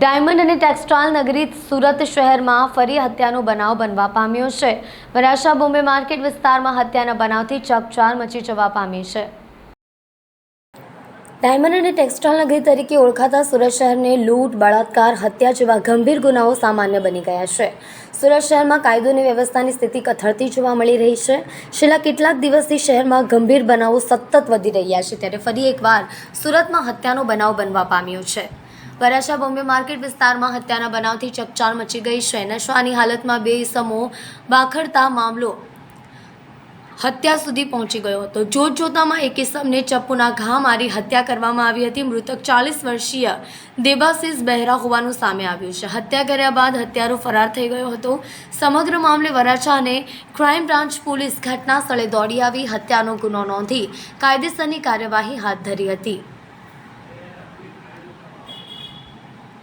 Diamond અને textile નગરી સુરત શહેરમાં ફરી હત્યાનો બનાવ બનવા પામ્યો છે. વરાછા બોમ્બે માર્કેટ વિસ્તારમાં હત્યાના બનાવથી ચકચાર મચી જવા પામી છે. ડાયમંડ અને ટેક્સટાઇલ નગરી તરીકે ઓળખાતા સુરત શહેરને લૂંટ, બળાત્કાર, હત્યા જેવા ગંભીર ગુનાઓ સામાન્ય બની ગયા છે. સુરત શહેરમાં કાયદો અને વ્યવસ્થાની સ્થિતિ કથળતી જોવા મળી રહી છે. છેલ્લા કેટલાક દિવસથી શહેરમાં ગંભીર બનાવો સતત વધી રહ્યા છે. ત્યારે ફરી એકવાર સુરતમાં હત્યાનો બનાવ બનવા પામ્યો છે. વરાછા બોમ્બે માર્કેટ વિસ્તારમાં હત્યાના બનાવથી ચકચાર મચી ગઈ છે. નશાની હાલતમાં બે ઇસમો બાખડતા મામલો હત્યા સુધી પહોંચી ગયો હતો. જોત જોતામાં એક ઇસમને ચપ્પુના ઘા મારી હત્યા કરવામાં આવી હતી. મૃતક ચાલીસ વર્ષીય દેબાસીસ બહેરા હોવાનું સામે આવ્યું છે. હત્યા કર્યા બાદ હત્યારો ફરાર થઈ ગયો હતો. સમગ્ર મામલે વરાછા અને ક્રાઇમ બ્રાન્ચ પોલીસ ઘટના સ્થળે દોડી આવી. હત્યાનો ગુનો નોંધી કાયદેસરની કાર્યવાહી હાથ ધરી હતી.